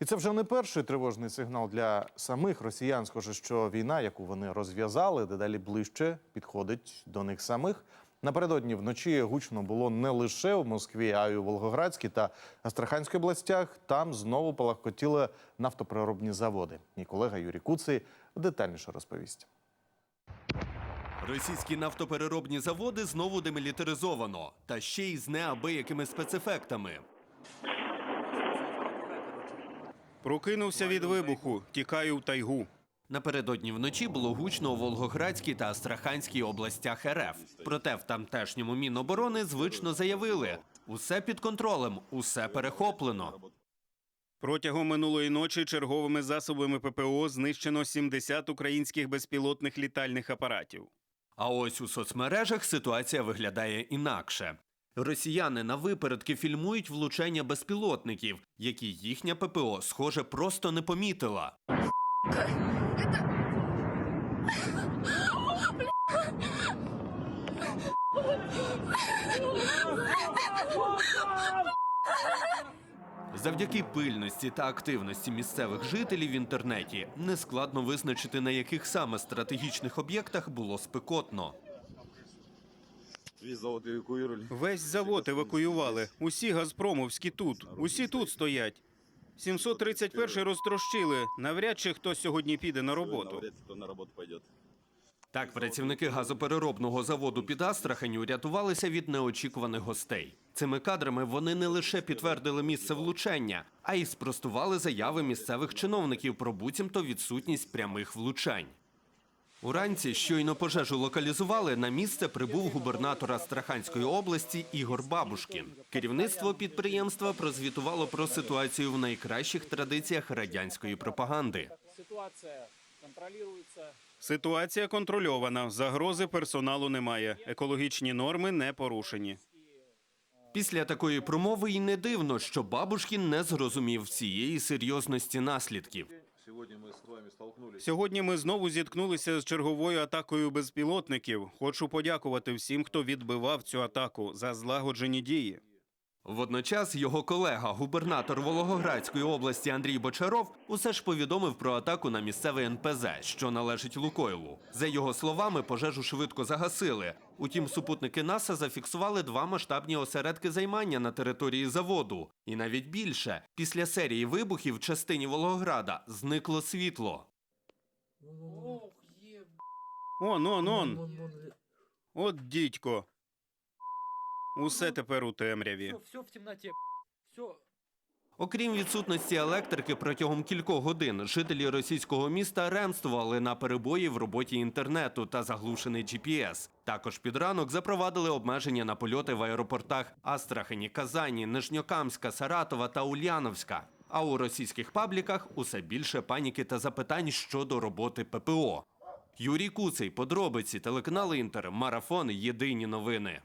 І це вже не перший тривожний сигнал для самих росіян. Схоже, що війна, яку вони розв'язали, дедалі ближче підходить до них самих. Напередодні вночі гучно було не лише в Москві, а й у Волгоградській та Астраханській областях. Там знову палахкотіли нафтопереробні заводи. Мій колега Юрій Куций детальніше розповість. Російські нафтопереробні заводи знову демілітаризовано, та ще й з неабиякими спецефектами. Прокинувся від вибуху, тікаю в тайгу. Напередодні вночі було гучно у Волгоградській та Астраханській областях РФ. Проте в тамтешньому Міноборони звично заявили: усе під контролем, усе перехоплено. Протягом минулої ночі черговими засобами ППО знищено 70 українських безпілотних літальних апаратів. А ось у соцмережах ситуація виглядає інакше. Росіяни на випередки фільмують влучання безпілотників, які їхня ППО, схоже, просто не помітила. Завдяки пильності та активності місцевих жителів в інтернеті нескладно визначити, на яких саме стратегічних об'єктах було спекотно. Весь завод эвакуировали. Весь завод евакуювали. Усі газпромовські тут. Усі тут стоять. 731 розтрощили. Навряд чи хтось сьогодні піде на роботу. Кто на работу пойдет. Так, працівники газопереробного заводу під Астраханю рятувалися від неочікуваних гостей. Цими кадрами вони не лише підтвердили місце влучання, а й спростували заяви місцевих чиновників про буцімто відсутність прямих влучань. Уранці щойно пожежу локалізували. На місце прибув губернатор Астраханської області Ігор Бабушкін. Керівництво підприємства прозвітувало про ситуацію в найкращих традиціях радянської пропаганди. Контролируется. Ситуація контрольована. Загрози персоналу немає. Екологічні норми не порушені. Після такої промови й не дивно, що Бабушкін не зрозумів всієї серйозності наслідків. Сьогодні ми знову зіткнулися з черговою атакою безпілотників. Хочу подякувати всім, хто відбивав цю атаку за злагоджені дії. Водночас його колега, губернатор Волгоградської області Андрій Бочаров, усе ж повідомив про атаку на місцевий НПЗ, що належить Лукойлу. За його словами, пожежу швидко загасили. Утім, супутники НАСА зафіксували два масштабні осередки займання на території заводу. І навіть більше після серії вибухів в частині Волгограда зникло світло. Ох, еб... Он, он, он. От дідько. Усе тепер у темряві. Все, все в темноте. Все. Окрім відсутності електрики протягом кількох годин, жителі російського міста ремствували на перебої в роботі інтернету та заглушений GPS. Також під ранок запровадили обмеження на польоти в аеропортах Астрахані, Казані, Нижньокамська, Саратова та Ульяновська. А у російських пабліках усе більше паніки та запитань щодо роботи ППО. Юрій Куций, подробиці, телеканал Інтер, марафон. Єдині новини.